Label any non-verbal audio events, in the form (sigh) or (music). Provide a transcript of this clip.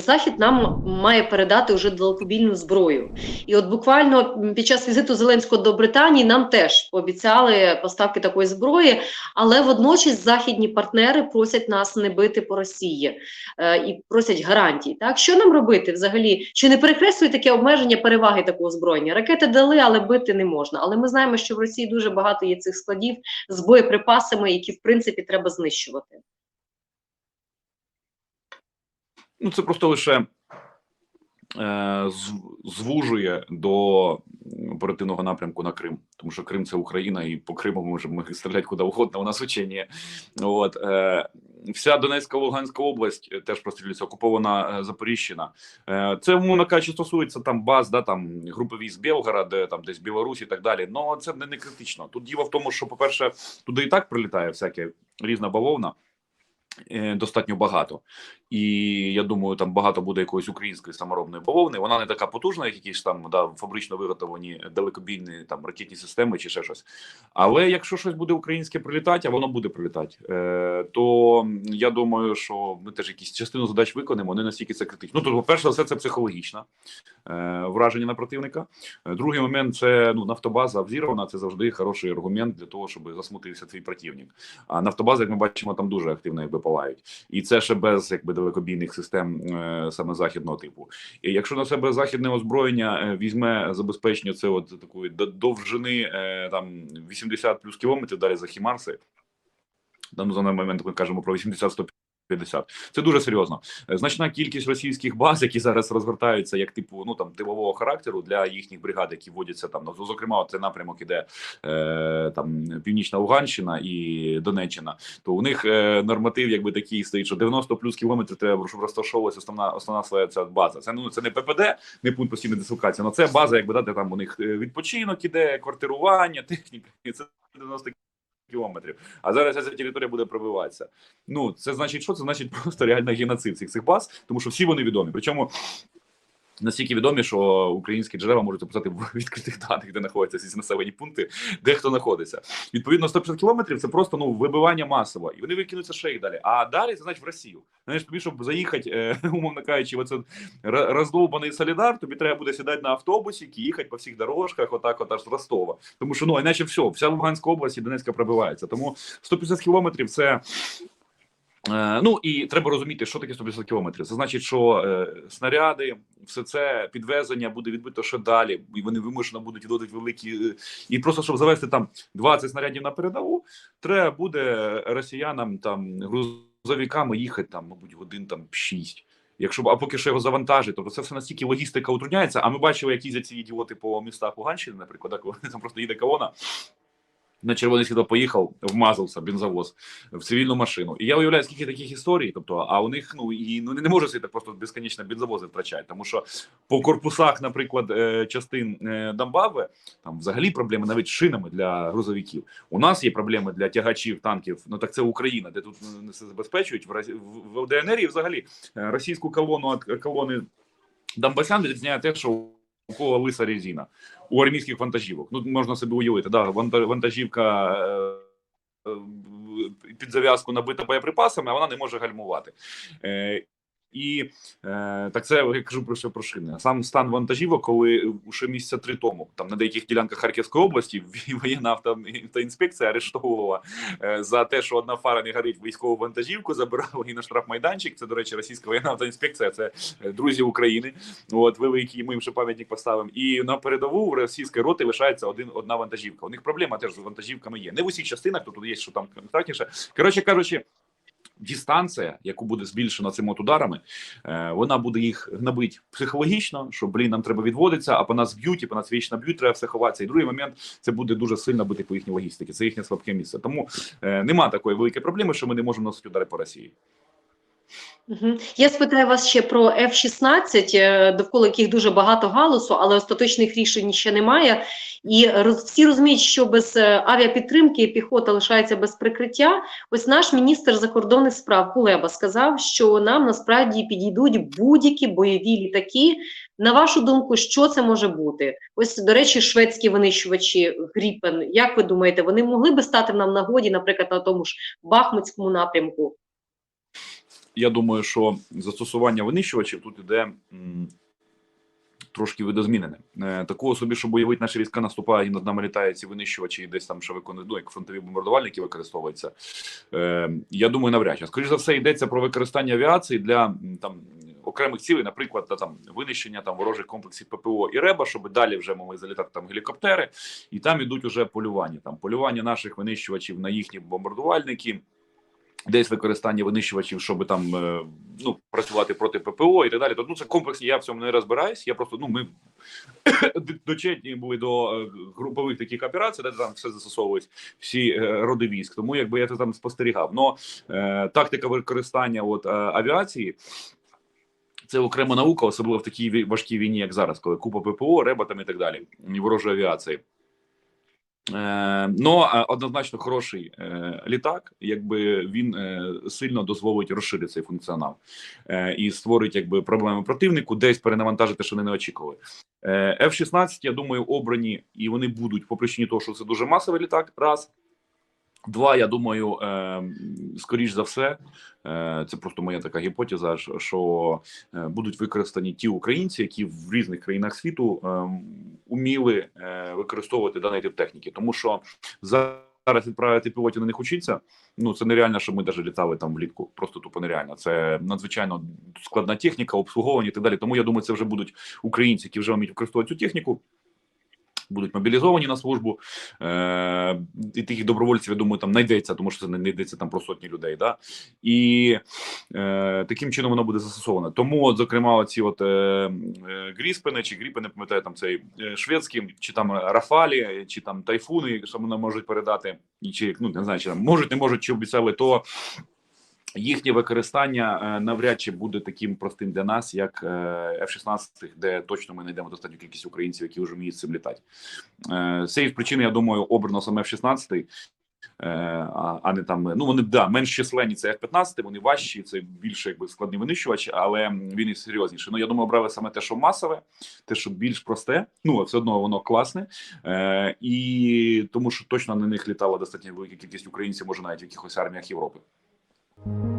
Захід нам має передати вже далекобійну зброю. І от буквально під час візиту Зеленського до Британії нам теж пообіцяли поставки такої зброї, але водночас західні партнери просять нас не бити по Росії е, і просять гарантій. Так що нам робити взагалі? Чи не перекреслює таке обмеження переваги такого озброєння? Ракети дали, але бити не можна. Але ми знаємо, що в Росії дуже багато є цих складів з боєприпасами, які в принципі треба знищувати. Ну, це просто лише е, звужує до оперативного напрямку на Крим, тому що Крим це Україна, і по Криму ми (laughs) стріляти куди угодно. У нас учення. От е, вся Донецька Луганська область е, теж прострілюється, окупована е, Запоріжжя. Е, це умовно кажучи, стосується там баз, да там групи військ Білгорода, там десь Білорусь і так далі. Ну це не, не критично. Тут діло в тому, що, по-перше, туди і так прилітає всяке різна бавовна. Е, Достатньо багато, і я думаю, там багато буде якоїсь української саморобної бавовни. Вона не така потужна, як якісь там да, фабрично виготовлені далекобійні там ракетні системи чи ще щось. Але якщо щось буде українське прилітати, а воно буде прилітати, е, то я думаю, що ми теж якісь частину задач виконаємо, не настільки це критично. Ну, тобто, перше все, це психологічне е, враження на противника. Е, Другий момент це ну нафтобаза взірвана. Це завжди хороший аргумент для того, щоб засмутився твій противник. А нафтобази, як ми бачимо, там дуже активно якби палають, і це ще без якби далекобійних систем е, саме західного типу. І якщо на себе західне озброєння е, візьме забезпечення це от такої довжини е, там 80 плюс кілометрів далі за Хімарси. Там за даний момент ми кажемо про 80-150. Це дуже серйозно. Е, Значна кількість російських баз, які зараз розгортаються як типу ну там тилового характеру для їхніх бригад, які вводяться там. Ну, зокрема, цей напрямок іде е, там Північна Луганщина і Донеччина. То у них е, норматив, якби такий стоїть, що 90 плюс кілометрів треба, щоб розташовувалася основна основна ця база. Це ну це не ППД, не пункт постійної дислокації, але це база, якби дати там у них е, відпочинок іде, квартирування, техніка. І це 90 кілометрів. А зараз ця територія буде пробиватися. Ну це значить, що це значить (laughs) просто реально геноцид цих цих баз, тому що всі вони відомі. Причому настільки відомі, що українські джерела можуть описати в (laughs) відкритих даних, де знаходяться ці населені пункти, де хто знаходиться. Відповідно, 150 кілометрів це просто ну вибивання масово, і вони викинуться ще й далі. А далі це значить в Росію. Знаєш, тобі, щоб заїхати, е, (laughs) умовно кажучи, оце роздовбаний солідар, тобі треба буде сідати на автобусі, їхати по всіх дорожках, отак, от аж з Ростова. Тому що ну іначе все, вся Луганська область і Донецька пробивається. Тому 150 кілометрів це. Е, Ну і треба розуміти, що таке 150 кілометрів. Це значить, що е, снаряди, все це підвезення буде відбито ще далі, і вони вимушено будуть відводити великі. е, І просто щоб завести там 20 снарядів на передову, треба буде росіянам там грузовиками їхати там, мабуть, годин там 6. Якщо а поки що його завантажить, тобто це все настільки логістика утрудняється. А ми бачили, як їздять ці ідіоти по містах Луганщини, наприклад, коли (laughs) там просто їде колона. На червоне світло поїхав, вмазався бензовоз в цивільну машину. І я уявляю, скільки таких історій. Тобто, а у них ну і ну не може так просто безконечно бензовози втрачати, тому що по корпусах, наприклад, е, частин е, Дамбави там взагалі проблеми навіть шинами для грузовиків. У нас є проблеми для тягачів танків. Ну так це Україна, де тут ну, не забезпечують в в ДНР і взагалі е, російську колону колони Донбасян відрізняє те, що кого лиса резина у армійських вантажівок. Ну можна собі уявити, да, ванта- вантажівка. е, е, Під зав'язку набита боєприпасами, а вона не може гальмувати. І е, так це я кажу про що про шини. Сам стан вантажівок, коли ще місяця три тому, там на деяких ділянках Харківської області (laughs) воєнна авто- автоінспекція арештовувала е, за те, що одна фара не горить військову вантажівку, забирала її на штрафмайданчик. Це, до речі, російська воєнна автоінспекція, це е, друзі України. От великий, ми їм ще пам'ятник поставимо. І на передову в російської роти лишається один одна вантажівка. У них проблема теж з вантажівками є. Не в усіх частинах, тобто є, що там контактніше. Коротше кажучи. Дистанція, яку буде збільшена цими от ударами, е, вона буде їх гнобити психологічно, що блін, нам треба відводитися, а по нас б'ють, і по нас вічно б'ють, треба все ховатися. І другий момент це буде дуже сильно бити по їхній логістиці. Це їхнє слабке місце. Тому е, нема такої великої проблеми, що ми не можемо носити удари по Росії. Я спитаю вас ще про F-16, е, довкола яких дуже багато галусу, але остаточних рішень ще немає. І роз- всі розуміють, що без е, авіапідтримки піхота лишається без прикриття. Ось наш міністр закордонних справ Кулеба сказав, що нам насправді підійдуть будь-які бойові літаки. На вашу думку, що це може бути? Ось, до речі, шведські винищувачі Гріпен. Як ви думаєте, вони могли би стати нам нагоді, наприклад, на тому ж Бахмутському напрямку? Я думаю, що застосування винищувачів тут іде трошки видозмінене. Е, такого собі, щоб уявити, наші війська наступають і над нами літають ці винищувачі, і десь там ще виконують, ну, як фронтові бомбардувальники використовуються. Е, я думаю, навряд чи. Скоріше за все, йдеться про використання авіації для там. Окремих цілей, наприклад, та там винищення там ворожих комплексів ППО і РЕБа, щоб далі вже могли залітати там гелікоптери, і там ідуть уже полювання. Там полювання наших винищувачів на їхні бомбардувальники, десь використання винищувачів, щоб там е, ну працювати проти ППО і так далі. Тобто, ну це комплексні. Я в цьому не розбираюсь. Я просто ну ми (coughs) дочетні були до е, групових таких операцій, де там все застосовують всі е, роди військ. Тому якби я це там спостерігав. Но е, тактика використання от е, авіації. Це окрема наука, особливо в такій важкій війні, як зараз, коли купа ППО, реба там і так далі, і ворожої авіації. Е, однозначно хороший е, літак, якби він сильно дозволить розширити цей функціонал і створить якби проблеми противнику, десь перенавантажити, що вони не очікували. Е, F-16, я думаю, обрані і вони будуть по причині того, що це дуже масовий літак. Раз. Два, я думаю, е, скоріш за все, е, це просто моя така гіпотеза, що- що е, будуть використані ті українці, які в різних країнах світу уміли використовувати даний тип техніки, тому що зараз відправити пілотів на них учиться. Ну це нереально, щоб ми навіть літали там влітку. Просто тупо нереально. Це надзвичайно складна техніка, обслуговування і так далі. Тому я думаю, це вже будуть українці, які вже вміють використовувати цю техніку. Будуть мобілізовані на службу, е, і таких добровольців, я думаю, там знайдеться, тому що це не знайдеться там про сотні людей. Да? І е, таким чином воно буде застосовано. Тому, от, зокрема, ці от е, е, Гріспени чи Гріпени, пам'ятаю, там цей е, шведський, чи там Рафалі, чи там Тайфуни, що вони можуть передати, і чи ну не знаю, чи там можуть, не можуть, чи обіцяли, то їхнє використання е, навряд чи буде таким простим для нас, як е, F-16, де точно ми знайдемо достатню кількість українців, які вже вміють цим літати. Е, цієї причини, я думаю, обрано саме F-16, е, а, не там. Ну вони да менш численні. Це F-15, вони важчі, це більше якби складний винищувач, але він і серйозніший. Ну я думаю, обрали саме те, що масове, те, що більш просте. Ну все одно воно класне, і тому що точно на них літала достатньо велика кількість українців, може навіть в якихось арміях Європи. you